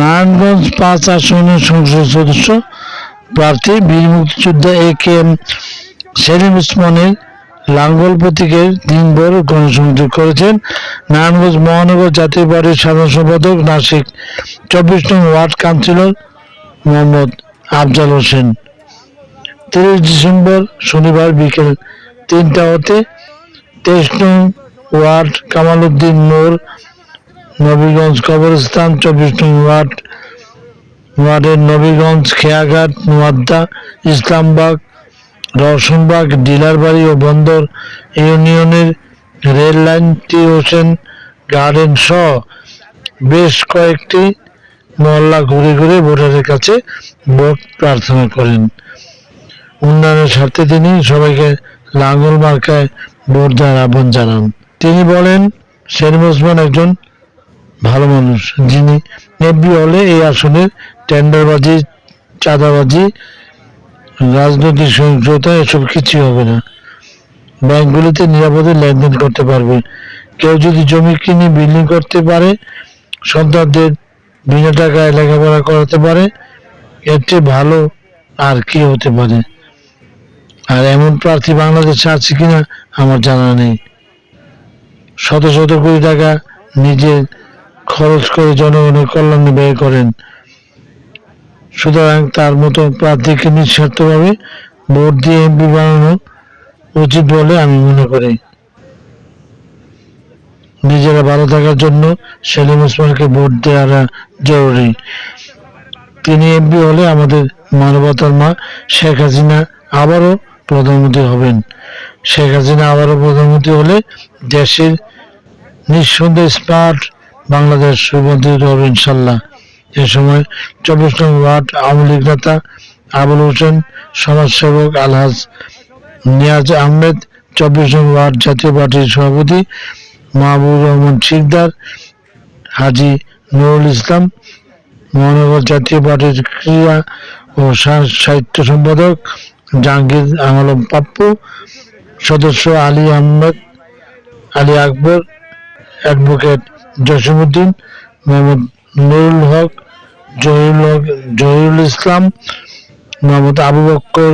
নারায়ণগঞ্জ পাঁচ আসনের সংসদ সদস্য প্রার্থী বীর মুক্তিযোদ্ধা এ কে এম সেলিম উসমানের লাঙ্গল প্রতীকের দিনভর গণসংযোগ করেছেন। নারায়ণগঞ্জ মহানগর জাতীয় পার্টির সাধারণ সম্পাদক নাসিক, চব্বিশ নং ওয়ার্ড কাউন্সিলর মোহাম্মদ আফজাল হোসেন। তিরিশ ডিসেম্বর শনিবার বিকেল তিনটা হতে তেইশ নং ওয়ার্ড কামাল উদ্দিন মোড় নবীগঞ্জ কবরস্থান, চব্বিশ নং ওয়ার্ড, ওয়ার্ডের নবীগঞ্জ, খেয়াঘাট, নোয়াদ্দা, ইসলামবাগ, রওশনবাগ, ডিলারবাড়ি ও বন্দর ইউনিয়নের রেল লাইন টি হোসেন গার্ডেন সহ বেশ কয়েকটি মহল্লা ঘুরে ঘুরে ভোটারের কাছে ভোট প্রার্থনা করেন। উন্নয়নের স্বার্থে তিনি সবাইকে লাঙ্গল মার্কায় ভোট দেওয়ার আহ্বান জানান। তিনি বলেন শেরিম ওসমান একজন ভালো মানুষ। যিনি এমপি হলে এই আসনের টেন্ডারবাজি, চাঁদাবাজি, রাজনৈতিক সহিংসতা, এসব কিছুই হবে না। ব্যাংকগুলিতে নিরাপদে লেনদেন করতে পারবে। কেউ যদি জমি কিনে বিল্ডিং করতে পারে, সন্তানদের বিনা টাকায় লেখাপড়া করাতে পারে, এর চেয়ে ভালো আর কি হতে পারে? আর এমন প্রার্থী বাংলাদেশে আছে কিনা আমার জানা নেই। শত শত কোটি টাকা নিজে খরচ করে জনগণের কল্যাণে ব্যয় করেন। সুতরাং তার মতো প্রার্থীকে নিঃস্বার্থভাবে ভোট দিয়ে এমপি বানানো উচিত বলে আমি মনে করি। নিজেরা ভালো থাকার জন্য সেলিম ওসমানকে ভোট দেওয়াটা জরুরি। তিনি এমপি হলে আমাদের মানবতার মা শেখ হাসিনা আবারও প্রধানমন্ত্রী হবেন। শেখ হাসিনা আবারও প্রধানমন্ত্রী হলে দেশের নিঃসন্দেহ স্মার্ট বাংলাদেশ রূপান্তরিত হবে ইনশাল্লাহ। এ সময় চব্বিশ নং ওয়ার্ড আওয়ামী লীগ নেতা আবুল হোসেন, সমাজসেবক আলহাজ নিয়াজ আহমেদ, চব্বিশ নং ওয়ার্ড জাতীয় পার্টির সভাপতি মাহবুব রহমান শিকদার, হাজি নুরুল ইসলাম, মহানগর জাতীয় পার্টির ক্রীড়া ও সাহিত্য সম্পাদক জাহাঙ্গীর আলম পাপ্পু, সদস্য আলী আহমেদ, আলী আকবর অ্যাডভোকেট জসিমুদ্দিন মোহাম্মদ নুরুল হক, জহিরুল হক, জহিরুল ইসলাম, মোহাম্মদ আবু বক্কর,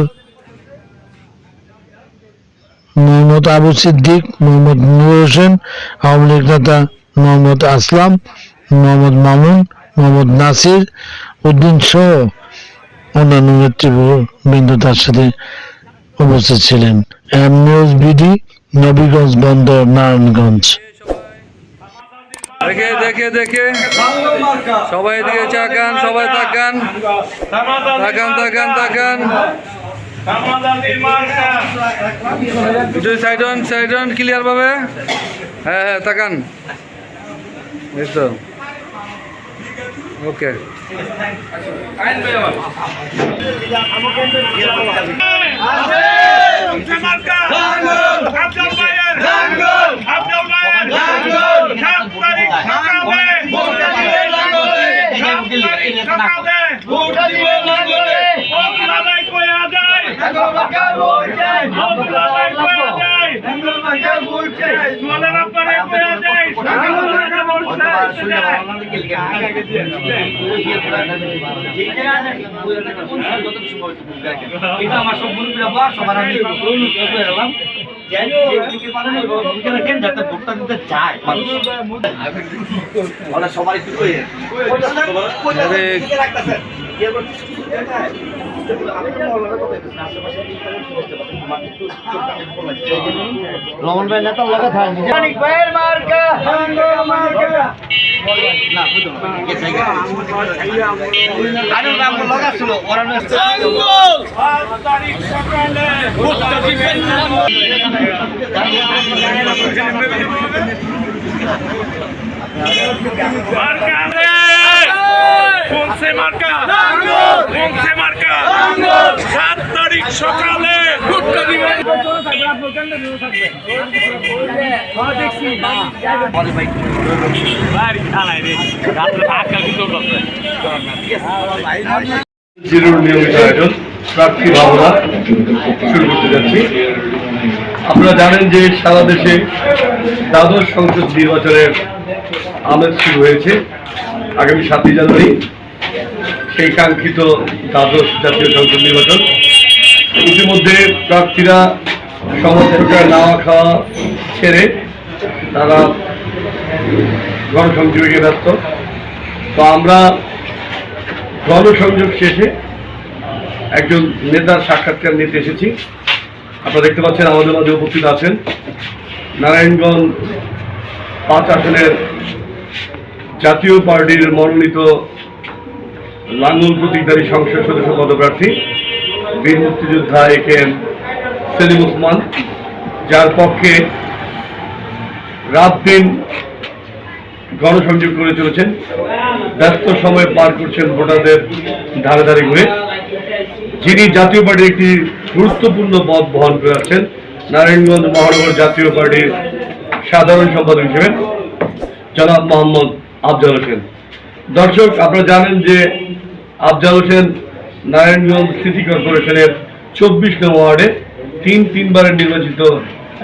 মোহাম্মদ আবু সিদ্দিক, মোহাম্মদ নূর হোসেন, আওয়ামী লীগ নেতা মোহাম্মদ আসলাম, মোহাম্মদ মামুন, মোহাম্মদ নাসির উদ্দিন সহ অন্যান্য নেতৃবৃন্দ তার সাথে উপস্থিত ছিলেন। এম নিউজ বিডি, নবীগঞ্জ বন্দর, নারায়ণগঞ্জ। দেখে দেখে দেখে। সবাই দিকে চাকান সবাই তাকান তাকান তাকান তাকান একটু side on side on clear ভাবে। হ্যাঁ হ্যাঁ তাকান এই ওকে আব্দুল মায়ের আব্দুল মায়ের সকালে সাত তারিখ সকালে অবলালাই কয়া যায় অবলালাই কয়া যায় সোলার আপনারে কয়া যায় সকালে বলছে এটা আমার সব মুরব্বীরা বা সবার আমি এলাম যাতে রমন ভাই নেতার লগে থাক। ভাইয়ের মার্কা। সকালে কোনসে মার্কা। কোনসে মার্কা। সাত তারিখ সকালে। জিরোর নিয়মিত আয়োজন প্রার্থী ভাবনা শুরু করতে যাচ্ছি। আপনারা জানেন যে সারা দেশে দ্বাদশ সংসদ নির্বাচনের আমেজ শুরু হয়েছে। আগামী সাতই জানুয়ারি সেই কাঙ্ক্ষিত দ্বাদশ জাতীয় সংসদ নির্বাচন। ইতিমধ্যে প্রার্থীরা সমর্থকরা নাওয়া খাওয়া ছেড়ে তারা গণসংযোগে ব্যস্ত। তো আমরা গণসংযোগ শেষে একজন নেতার সাক্ষাৎকার নিতে এসেছি। আপনারা দেখতে পাচ্ছেন আমাদের মাঝে উপস্থিত আছেন। নারায়ণগঞ্জ পাঁচ আসনের জাতীয় পার্টির মনোনীত লাঙ্গল প্রতীকধারী সংসদ সদস্য পদপ্রার্থী বীর মুক্তিযোদ্ধা A K M Selim Osman, যার পক্ষে রাত দিন গণসংযোগ করে চলেছেন, ব্যস্ত সময় পার করছেন ভোটারদের ধারে ধারে ঘুরে। যিনি জাতীয় পার্টির একটি গুরুত্বপূর্ণ পদ বহন করে আছেন নারায়ণগঞ্জ মহানগর জাতীয় পার্টির সাধারণ সম্পাদক হিসেবে। জনাব মোহাম্মদ আফজাল হোসেন। দর্শক, আপনারা জানেন যে আফজাল হোসেন নারায়ণগঞ্জ সিটি কর্পোরেশনের চব্বিশ নং ওয়ার্ডে তিন তিনবারের নির্বাচিত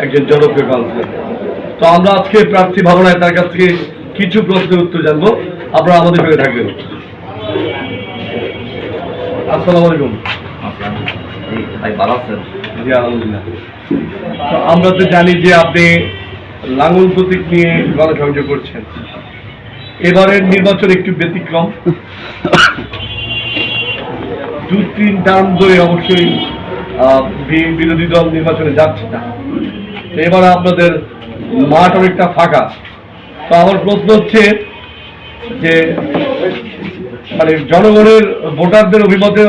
একজন জনপ্রিয় কাউন্সিলর। তো আমরা আজকে প্রার্থী ভাবনায় তার কাছ থেকে কিছু প্রশ্নের উত্তর জানব। আপনারা আমাদের সঙ্গে থাকবেন। আসসালামু আলাইকুম। জি তো আমরা তো জানি যে আপনি লাঙ্গল প্রতীক নিয়ে গণসংযোগ করছেন। এবারের নির্বাচন একটু ব্যতিক্রম। দু, তিন টার্ম ধরে অবশ্যই বিরোধী দল নির্বাচনে যাচ্ছে না। এবার আপনাদের মাঠ অনেকটা ফাঁকা। তো আমার প্রশ্ন হচ্ছে যে মানে জনগণের, ভোটারদের অভিমতে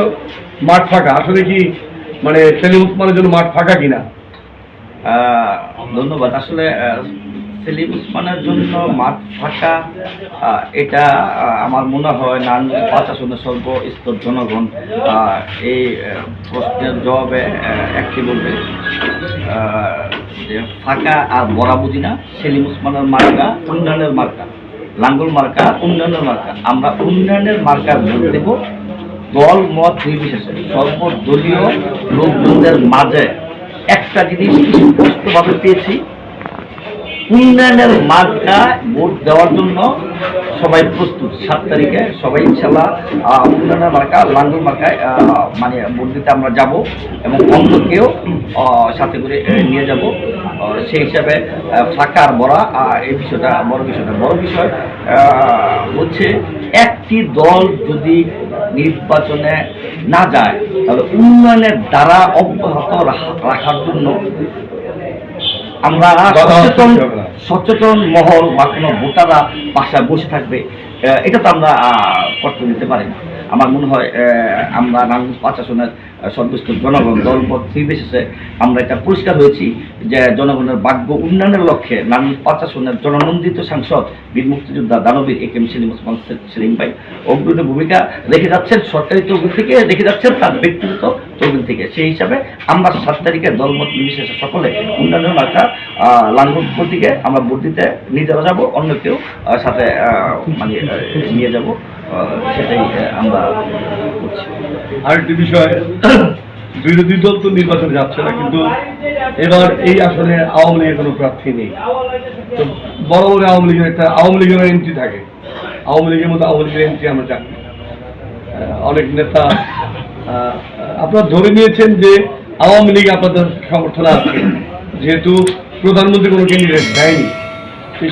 মাঠ ফাঁকা। আসলে কি মানে সেলিম উসমানের জন্য মাঠ ফাঁকা কিনা? ধন্যবাদ। আসলে সেলিম উসমানের জন্য মাঠ ফাঁকা এটা আমার মনে হয় নান পাঁচ আসনের সর্ব স্তর জনগণ এই প্রশ্নের জবাবে একটি বলবে যে ফাঁকা আর বড়া বুঝি না সেলিম উসমানের মার্কা, উন্নয়নের মার্কা, লাঙ্গল মার্কা, উন্নয়নের মার্কা। আমরা উন্নয়নের মার্কা ভোট দেব, দল, মত নির্বিশেষে, সর্বদলীয় লোকজনদের মাঝে। একটা জিনিস স্পষ্টভাবে পেয়েছি উন্নয়নের মার্কা ভোট দেওয়ার জন্য সবাই প্রস্তুত। সাত তারিখে সবাই ইনশাল্লাহ উন্নয়নের মার্কা লাঙ্গল মার্কায় মানে ভোট দিতে আমরা যাব এবং অন্যকেও আহ, সাথে করে নিয়ে যাব। সেই হিসাবে আহ, ফাঁকা বড়া এই বিষয়টা বড় বিষয়টা বড় বিষয় হচ্ছে একটি দল যদি নির্বাচনে না যায় তাহলে উন্নয়নের দ্বারা অব্যাহত রাখার জন্য আমরা সচেতন সচেতন মহল বা কোনো ভোটাররা বাসায় বসে থাকবে এটা তো আমরা আহ, করতে দিতে পারি না। আমার মনে হয় আহ, আমরা নাগরিক পাঁচ আসনের সর্বস্তর জনগণ দলপথ নির্বিশেষে আমরা এটা পরিষ্কার হয়েছি যে জনগণের ভাগ্য উন্নয়নের লক্ষ্যে নারায়ণগঞ্জ পাঁচ আসনের জননন্দিত সাংসদ বীর মুক্তিযোদ্ধা দানবীর এ কেম সেলিম ওসমান সেলিম ভাই অগ্রণী ভূমিকা রেখে যাচ্ছেন সরকারি তহবিল থেকে রেখে যাচ্ছেন তার ব্যক্তিগত তহবিল থেকে। সেই হিসাবে আমরা সাত তারিখে দলমত নির্বিশেষে সকলে উন্নয়নের আহ, লাঙ্গল প্রতীকে আমরা ভোট দিতে নিজেরা যাব অন্য কেউ সাথে মানে নিয়ে যাব সেটাই আমরা করছি। আরেকটি বিষয় বিরোধী দল তো নির্বাচনে যাচ্ছে না, কিন্তু এবার এই আসনে আওয়ামী লীগের কোনো প্রার্থী নেই। তো বড় বড় আওয়ামী লীগের একটা আওয়ামী লীগের এন্ট্রি থাকে। আওয়ামী লীগের মতো আওয়ামী লীগের এন্ট্রি আমরা জানি অনেক নেতা আপনারা ধরে নিয়েছেন যে আওয়ামী লীগ আপনাদের সমর্থন আছে। যেহেতু প্রধানমন্ত্রী কোনো ক্যান্ডিডেট দেয়নি।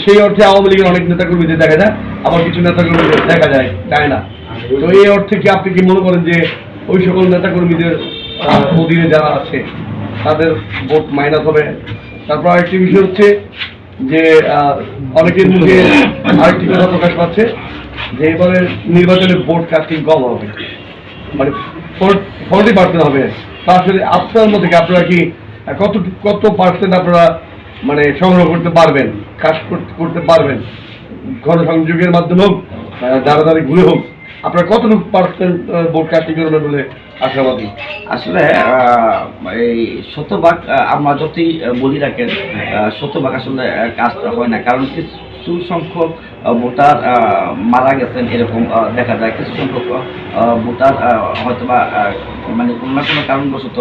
সেই অর্থে আওয়ামী লীগের অনেক নেতাকর্মীদের দেখা যায়, আবার কিছু নেতাকর্মীদের দেখা যায় যায় না। তো এই অর্থে কি আপনি কি মনে করেন যে ওই সকল নেতাকর্মীদের অধীনে যারা আছে তাদের ভোট মাইনাস হবে। তারপর আরেকটি বিষয় হচ্ছে যে অনেকের মুখে আরেকটি কথা প্রকাশ পাচ্ছে যে এবারে নির্বাচনে ভোট কাস্টিং কম হবে। মানে ফর্টি পার্সেন্ট হবে। তা আসলে আপনার মধ্যে আপনারা কি কত কত পার্সেন্ট আপনারা মানে সংগ্রহ করতে পারবেন কাজ করতে- পারবেন? গণসংযোগের মাধ্যমে হোক আহ, দাঁড়া দাঁড়িয়ে ঘুরে হোক আপনারা কতটুকু পার্সেন্ট ভোট কাস্টিং করবেন বলে আশাবাদী? আসলে এই শতভাগ আমরা যতই বলি রাখেন শতভাগ আসলে কাজটা হয় না। কারণ কিছু সংখ্যক ভোটার মারা গেছেন এরকম দেখা যায়। কিছু সংখ্যক ভোটার আহ, হয়তোবা আহ, মানে কোনো না কোনো কারণবশত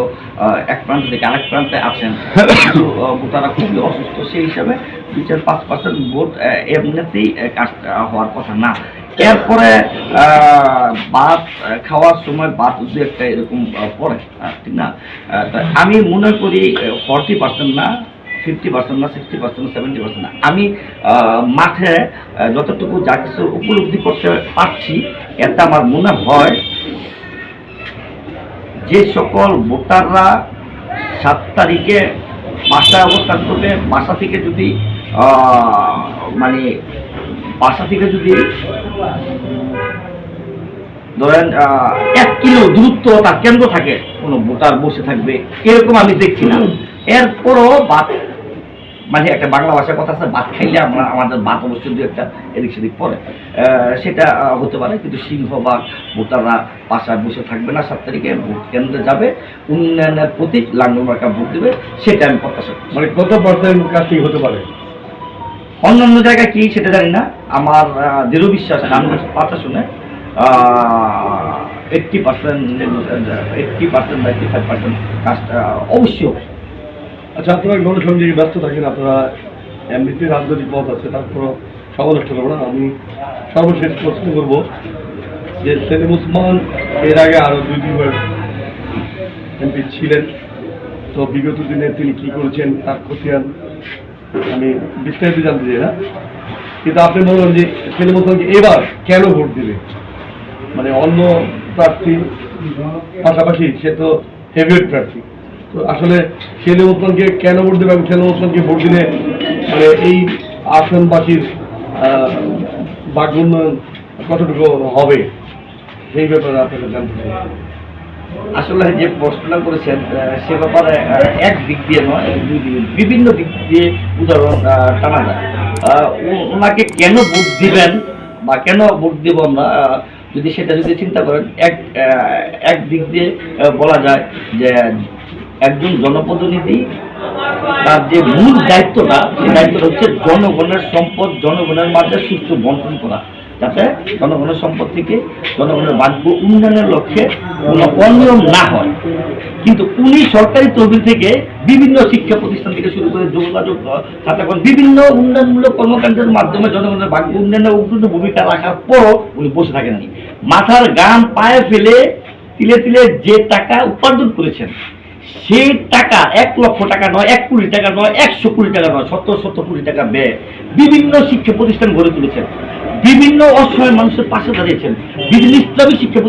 এক প্রান্ত থেকে আরেক প্রান্তে আছেন। আহ, ভোটাররা খুবই অসুস্থ। সেই হিসাবে দুই চার পাঁচ পার্সেন্ট ভোট এমনিতেই আহ, হওয়ার কথা না। এরপরে ভাত খাওয়ার সময় ভাত দু একটা এরকম পড়ে ঠিক না? আমি মনে করি ফর্টি পার্সেন্ট না ফিফটি পার্সেন্ট না সিক্সটি পার্সেন্ট সেভেন্টি পার্সেন্ট না। আমি মাঠে যতটুকু যা কিছু উপলব্ধি করতে পারছি, এতে আমার মনে হয় যে সকল ভোটাররা সাত তারিখে বাসায় অবস্থান করবে, বাসা থেকে যদি মানে বাসা থেকে যদি ধরেন এক কিলো দূরত্ব তার কেন্দ্র থাকে, কোনো ভোটার বসে থাকবে, এরকম আমি দেখছি না। এরপরও বাদ মানে একটা বাংলা ভাষার কথা আছে, ভাত খাইলে আমরা, আমাদের ভাত অবশ্যই দু একটা এদিক সেদিক পড়ে। সেটা হতে পারে, কিন্তু সিংহ বা ভোটাররা বাসায় বসে থাকবে না, সাত তারিখে ভোট কেন্দ্রে যাবে, উন্নয়নের প্রতীক লাঙ্গল মার্কা ভোট দেবে, সেটা আমি প্রত্যাশা করি মানে কত পার্সেন্ট কাস্টিং হতে পারে? অন্য অন্য জায়গায় কি সেটা জানি না। আমার দৃঢ় বিশ্বাস, গান পাতা শুনে এইট্টি পার্সেন্ট এইট্টি পার্সেন্ট বা ফাইভ পার্সেন্ট কাজটা অবশ্যই। আচ্ছা আপনারা গণসংযোগে ব্যস্ত থাকেন, আপনারা এমনিতে রাজনৈতিক পথ আছে তারপর সমালোচ করব না। আমি সর্বশেষ প্রশ্ন করব যে, সেলিম উসমান এর আগে আরও দুই দুইবার এমপি ছিলেন। তো বিগত দিনে তিনি কি করেছেন, তার খতিয়ান আমি বিস্তারিত জানতে চাই না। কিন্তু আপনি বলুন যে সেলিম উসমানকে এবার কেন ভোট দিবে? মানে অন্য প্রার্থী পাশাপাশি সে তো হেভিওয়েট প্রার্থী। তো আসলে সেলিম ওসমানকে কেন ভোট দেবে এবং সেলিম ওসমানকে ভোট দিলে মানে এই আসনবাসীর ভাগ্য উন্নয়ন কতটুকু হবে? সেই ব্যাপারে আপনাকে জানতে চাই। আসলে যে প্রশ্নটা করেছেন সে ব্যাপারে এক দিক দিয়ে নয় বিভিন্ন দিক দিয়ে উদাহরণ টানা যায়। ওনাকে কেন ভোট দিবেন বা কেন ভোট দিব আমরা যদি সেটা যদি চিন্তা করেন, এক এক দিক দিয়ে বলা যায় যে একজন জনপ্রতিনিধি, তার যে মূল দায়িত্বটা সেই দায়িত্বটা হচ্ছে জনগণের সম্পদ, জনগণের মাঝে সুস্থ বন্টন করা। যাতে জনগণের সম্পদ থেকে জনগণের বাক্য উন্নয়নের লক্ষ্যে কোনো অনিয়ম না হয়। কিন্তু উনি সরকারি তহবিল থেকে বিভিন্ন শিক্ষা প্রতিষ্ঠান থেকে শুরু করে যোগাযোগ ছাত্রগণ বিভিন্ন উন্নয়নমূলক কর্মকাণ্ডের মাধ্যমে জনগণের বাক্য উন্নয়নে অগ্রণী ভূমিকা রাখার পরও উনি বসে থাকেননি মাথার গান পায়ে ফেলে তিলে তিলে যে টাকা উপার্জন করেছেন, সেই টাকা এক লক্ষ টাকা নয়, এক কোটি টাকা নয়, একশো কোটি টাকা নয়, সত্তর সত্তর কোটি টাকা ব্যয়। বিভিন্ন শিক্ষা প্রতিষ্ঠান গড়ে তুলেছেন। বিভিন্ন অসহায় মানুষের পাশে দাঁড়িয়েছেন। বিভিন্ন ইসলামী শিক্ষা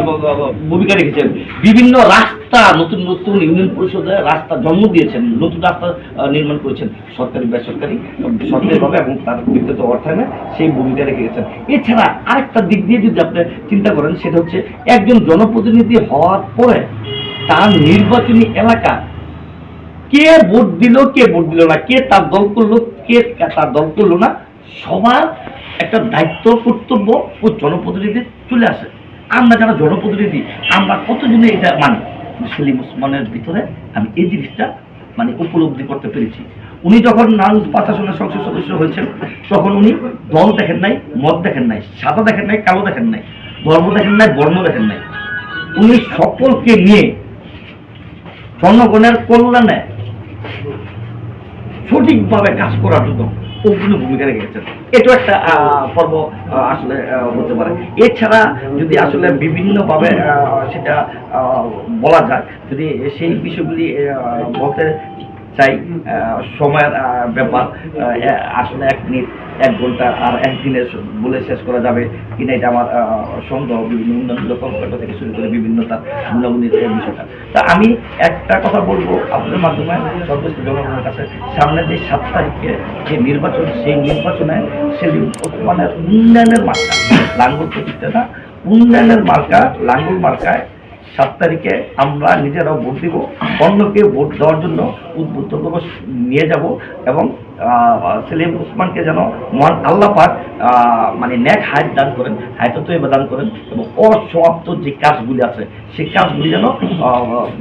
ব- ব- ভূমিকা রেখেছেন। বিভিন্ন রাস্তা, নতুন নতুন ইউনিয়ন পরিষদে রাস্তা জন্ম দিয়েছেন, নতুন রাস্তা নির্মাণ করেছেন। সরকারি বেসরকারি, সরকারিভাবে এবং তার ব্যক্তিগত অর্থায়নে সেই ভূমিকা রেখে গেছেন। এছাড়া আরেকটা দিক দিয়ে যদি আপনি চিন্তা করেন, সেটা হচ্ছে একজন জনপ্রতিনিধি হওয়ার পরে তার নির্বাচনী এলাকা কে ভোট দিল, কে ভোট দিল না, কে তার দল করল, কে তার দল করল না সবার একটা দায়িত্ব, কর্তব্য ও জনপ্রতিনিধি চলে আসে। আমরা যারা জনপ্রতিনিধি, আমরা কতজনে এটা মানি? সেলিম ওসমানের ভিতরে আমি এই জিনিসটা মানে উপলব্ধি করতে পেরেছি। উনি যখন নানুজ পাতাশনের সংসদ সদস্য হয়েছেন, তখন উনি দল দেখেন নাই, মত দেখেন নাই, সাদা দেখেন নাই, কালো দেখেন নাই, ধর্ম দেখেন নাই, বর্ণ দেখেন নাই। উনি সকলকে নিয়ে জনগণের কল্যাণে সঠিকভাবে কাজ করার জন্য অগ্রণী ভূমিকা রেখেছেন। এটা একটা আহ, পর্ব আসলে হতে পারে। এছাড়া যদি আসলে বিভিন্নভাবে সেটা বলা যায় যদি সেই বিষয়গুলি বলতে চাই সময়ের ব্যাপার আসলে এক মিনিট, এক ঘণ্টা আর একদিনে বলে শেষ করা যাবে কিনা এটা আমার সন্দেহ। বিভিন্ন উন্নয়নমূলক কর্মকাণ্ড থেকে শুরু করে বিভিন্ন তার এই বিষয়টা। তা আমি একটা কথা বলব আপনাদের মাধ্যমে, সর্বোচ্চ জনগণের কাছে। সামনে যে সাত তারিখে যে নির্বাচন, সেই নির্বাচনে সেলিম ওসমানের উন্নয়নের মার্কা লাঙ্গল প্রতিষ্ঠা উন্নয়নের মার্কা লাঙ্গল মার্কায় সাত তারিখে আমরা নিজেরাও ভোট দিব। অন্যকে ভোট দেওয়ার জন্য উদ্বুদ্ধ করব নিয়ে যাব এবং সেলিম ওসমানকে যেন মহান আল্লাহ পাক মানে ন্যাক হায়াত দান করেন হায়াত তো এবার দান করেন এবং অসমাপ্ত যে কাজগুলি আছে সেই কাজগুলি যেন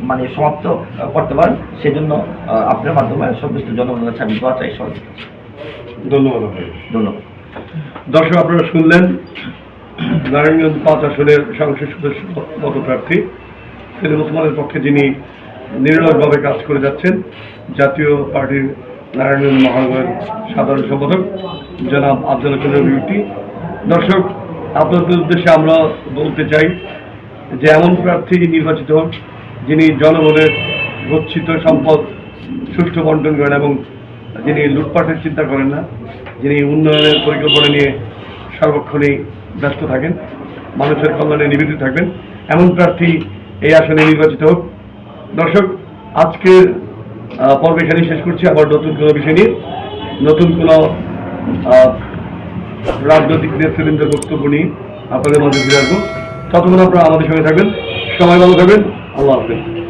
মানে সমাপ্ত করতে পারেন। সেজন্য আপনার মাধ্যমে সর্বোচ্চ জনগণের কাছে আমি দোয়া চাই সহযোগিতা ধন্যবাদ ধন্যবাদ। দর্শক আপনারা শুনলেন নারায়ণগঞ্জ পাঁচ আসনের সংসদ সদস্য পদপ্রার্থী সেলিম ওসমানের পক্ষে যিনি নির্ণয়ভাবে কাজ করে যাচ্ছেন, জাতীয় পার্টির নারায়ণগঞ্জ মহানগরের সাধারণ সম্পাদক জনাব আব্দুল চন্দ্র দর্শক, আপনাদের উদ্দেশ্যে আমরা বলতে চাই যে এমন প্রার্থী নির্বাচিত হন যিনি জনগণের গচ্ছিত সম্পদ সুষ্ঠু বন্টন করেন এবং যিনি লুটপাটের চিন্তা করেন না, যিনি উন্নয়নের পরিকল্পনা নিয়ে সর্বক্ষণই ব্যস্ত থাকেন, মানুষের কল্যাণে নিবেদিত থাকবেন। এমন প্রার্থী এই আসনে নির্বাচিত হোক। দর্শক, আজকের পর্ব এখানেই শেষ করছি। আবার নতুন কোনো বিষয় নিয়ে, নতুন কোনো রাজনৈতিক নেতৃবৃন্দের বক্তব্য নিয়ে আপনাদের মধ্যে ফিরে আসব। ততক্ষণ আপনারা আমাদের সঙ্গে থাকবেন। সবাই ভালো থাকবেন। আল্লাহ হাফিজ।